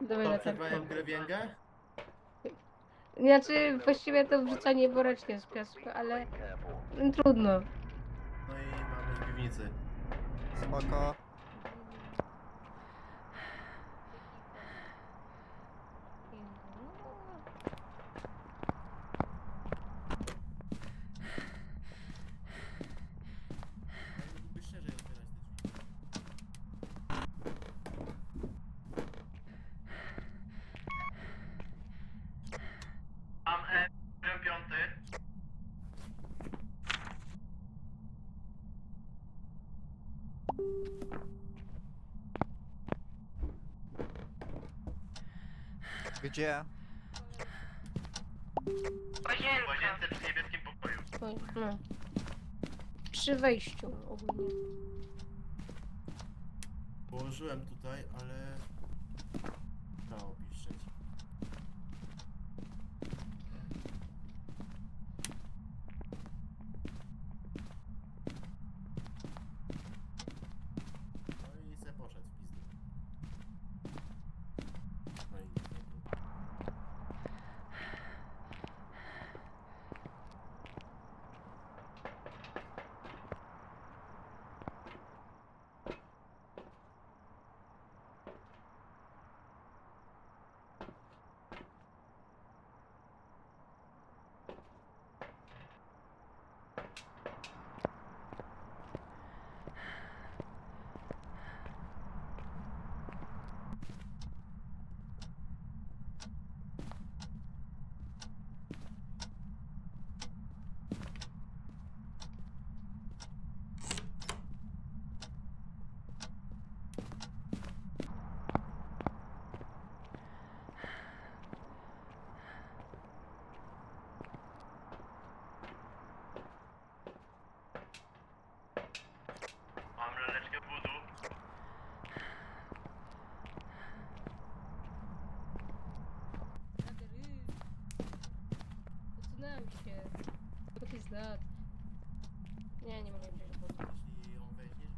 Dawaj To latarką. przerwałem grę więgę? Znaczy, właściwie to wrzucanie woreczkiem z piasku, ale no, trudno. No i mamy w piwnicy. Spoko. Gdzie? W łazience przy niebieskim pokoju. Oj, No. Przy wejściu ogólnie. Położyłem tutaj, ale... Dało piszczeć. No i se poszedł w pizdu. No i nie był. Mam laleczkę wodu. Odsunąłem się. What is that? Nie, nie mogę wziąć wody. Jeśli ją weźmiesz,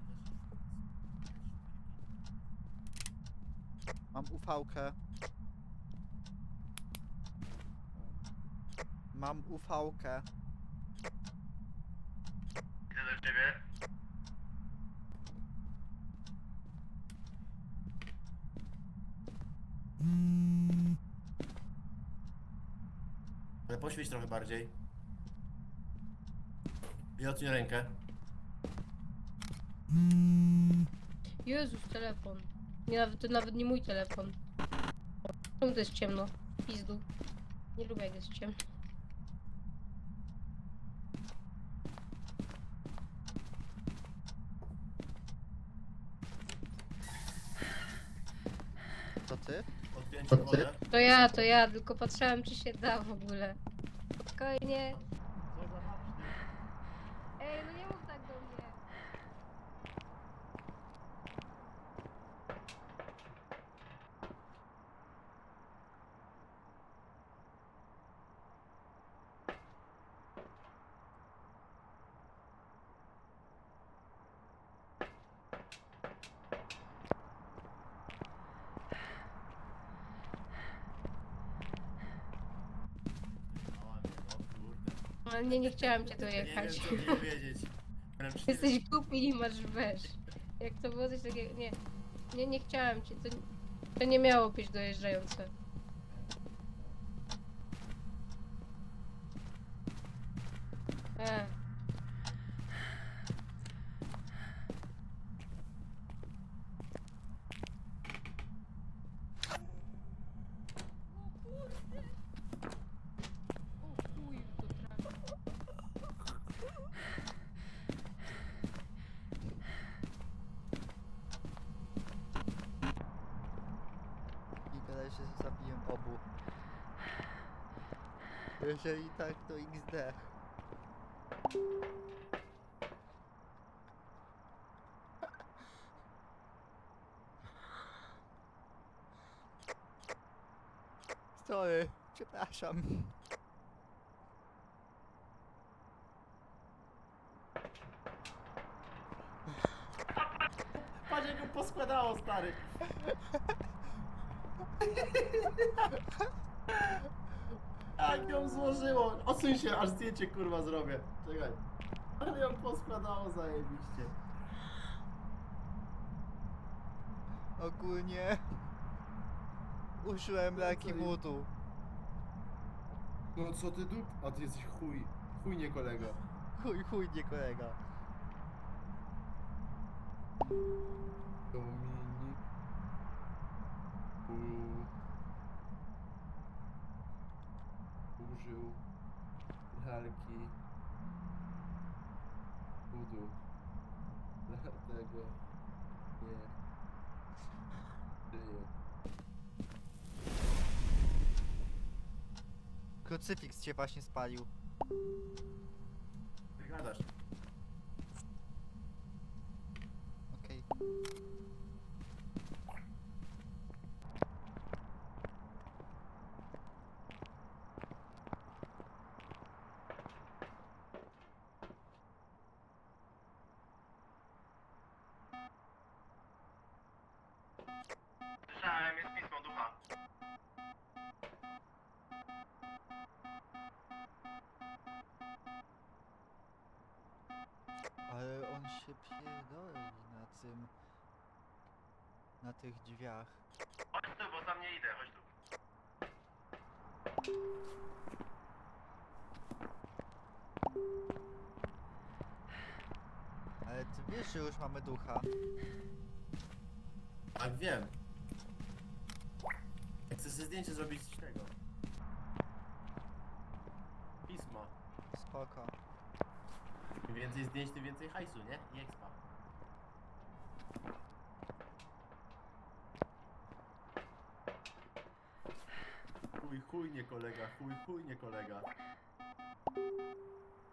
to Mam ufałkę. Mam ufałkę. Idę do ciebie. Ale poświeć trochę bardziej. I odciąć rękę. Jezus, telefon. Nie, nawet, to nawet nie mój telefon. Czemu to jest ciemno? Pizdu. Nie lubię jak jest ciemno. To ty? Odpięcie wodę. To ja, to ja, tylko patrzyłem czy się da w ogóle. Spokojnie. Ej, no nie mów tak do mnie. O, Ale nie, nie chciałam cię tu Nie wiem jechać. co powiedzieć. Wręcz nie Jesteś głupi i masz wesz. Jak to było coś takiego. Nie, nie, nie chciałam cię. To, to nie miało być dojeżdżające. E. O chuj, to trafi. I gadaj, że zabiję obu. Jeżeli tak, to XD. Sorry, przepraszam. Jak go poskładało, stary. Jak ją złożyło. Odsuń się, aż zdjęcie kurwa zrobię. Czekaj. Ale ją poskładało zajebiście. Ogólnie... Użyłem No leki mutu. No co ty dup? A ty jesteś chuj. Chuj nie kolega. Chuj, chuj, nie kolega. Dominik. U... Użył lalki budu. Dlatego nie żyje. Krucyfiks cię właśnie spalił. Wygadasz. Okej. Się pierdoli na tym... Na tych drzwiach. Chodź tu, bo tam nie idę, chodź tu. Ale ty wiesz, że już mamy ducha. Tak, wiem. Chcę sobie zdjęcie zrobić z tego. Pisma. Spoko. Więcej zdjęć, tym więcej hajsu, nie? I expa. Chuj, chuj nie kolega, chuj, chuj nie kolega.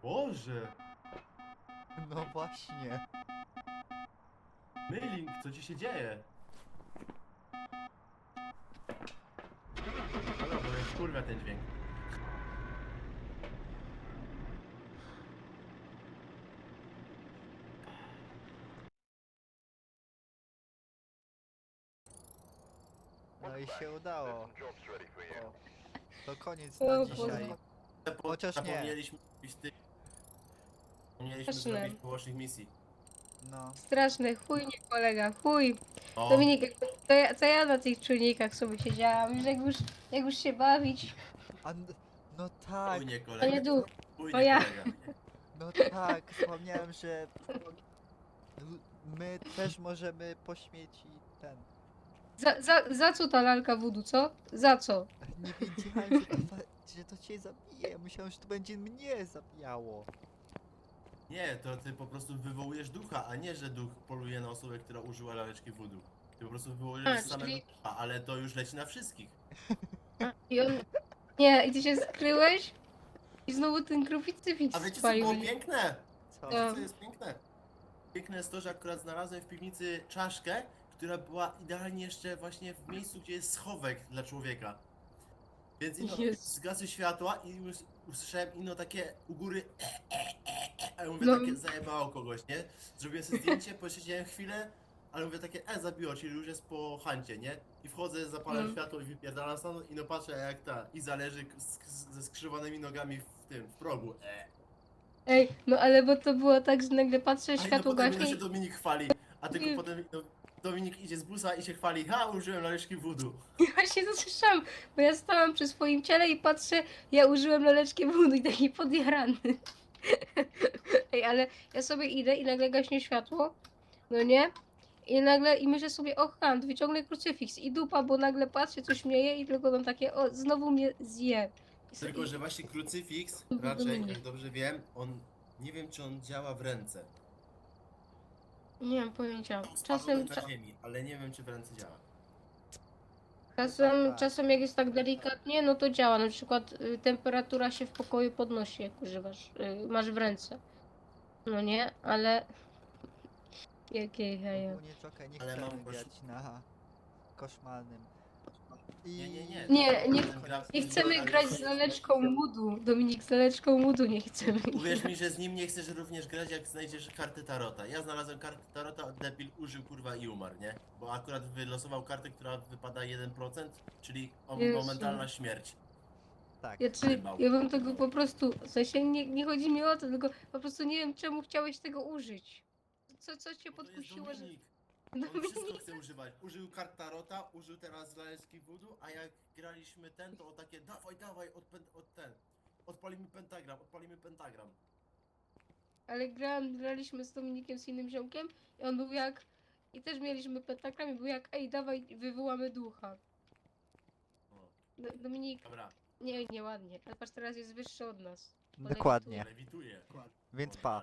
Boże! No właśnie. Mailing, co ci się dzieje? Dobra, bo jest kurwa ten dźwięk. No i się udało. O, to koniec O na Boże. dzisiaj. Chociaż nie. Zapomnieliśmy zrobić ty... Zapomnieliśmy Też nie. zrobić pobocznych misji. No. Straszny, chuj nie kolega, chuj. O, Dominik, to ja, to ja na tych czujnikach sobie siedziałam, już jak już, jak już się bawić, A, n- no tak, chuj nie to kolega. nie duch. Chuj to nie ja. kolega. no tak. Wspomniałem, że l- my też możemy po śmieci ten. Za, za, za co ta lalka wudu, co? Za co? Nie wiedziałem, że to, fa- że to cię zabije. Ja myślałem, że to będzie mnie zabijało. Nie, to ty po prostu wywołujesz ducha, a nie, że duch poluje na osobę, która użyła laleczki voodoo. Ty po prostu wywołujesz A, samego czyli- ducha, ale to już leci na wszystkich. I on... Nie, i ty się skryłeś i znowu ten krucyfiks A wiecie co było spalił. piękne? Co? Co jest piękne? Piękne jest to, że akurat znalazłem w piwnicy czaszkę, która była idealnie jeszcze właśnie w miejscu, gdzie jest schowek dla człowieka. Więc ino Jezu. zgasły światła i us- usłyszałem ino takie u góry e, e, e, e, a ja mówię No. takie zajebało kogoś, nie? Zrobiłem sobie zdjęcie, posiedziałem chwilę, ale mówię takie e zabiło, czyli już jest po hancie, nie? I wchodzę, zapalam No. światło i wypierdalam stąd i no patrzę jak ta i zależy z, ze skrzyżowanymi nogami w tym, w progu. E. Ej, no ale bo to było tak, że nagle patrzę, A i no światło potem no gaśnie Dominik chwali, a tylko I- potem no, Dominik idzie z busa i się chwali, ha, użyłem laleczki voodoo. i właśnie to słyszałam, bo ja stałam przy swoim ciele i patrzę, ja użyłem laleczki wudu i taki podjarany. Ej, ale ja sobie idę i nagle gaśnie światło, no nie? I nagle, i myślę sobie, o hand, wyciągnę krucyfiks i dupa, bo nagle patrzę, coś śmieje i tylko mam takie, o, znowu mnie zje. I Tylko, że właśnie krucyfiks, raczej, jak dobrze wiem, on, nie wiem czy on działa w ręce. Nie mam pojęcia. Czasem, na ziemi, ale nie wiem czy w ręce działa. czasem, tak. czasem jak jest tak delikatnie, no to działa. Na przykład y, temperatura się w pokoju podnosi, jak używasz, y, masz w ręce. No nie, ale... Jakie jaja. Ogólnie czekaj, nie Ale mam kosz- grać na koszmarnym. I... Nie, nie, nie. Nie, nie- gra- Nie chcemy gra- grać z laleczką Mudu. Dominik, z laleczką Mudu nie chcemy. Uwierz mi, że z nim nie chcesz również grać, jak znajdziesz karty Tarota. Ja znalazłem kartę Tarota, debil użył kurwa i umarł, nie? Bo akurat wylosował kartę, która wypada 1%, czyli o- Jezu. momentalna śmierć. Tak. Ja, czy, ja bym tego po prostu, w sensie nie, nie chodzi mi o to, tylko po prostu nie wiem czemu chciałeś tego użyć. Co, co cię Bo to jest podkusiło, że... Dominik. On Dominik, wszystko chce używać. Użył kart Tarota, użył teraz laleczki Voodoo, a jak graliśmy ten, to o takie dawaj, dawaj, od, od ten. Odpalimy pentagram, odpalimy pentagram. ale grałem, graliśmy z Dominikiem, z innym ziomkiem i on był jak... I też mieliśmy pentagram i był jak, ej dawaj, wywołamy ducha. O, Do, Dominik, dobra, nie, nieładnie, ale patrz teraz jest wyższy od nas. Dokładnie. lewituje. Więc pa.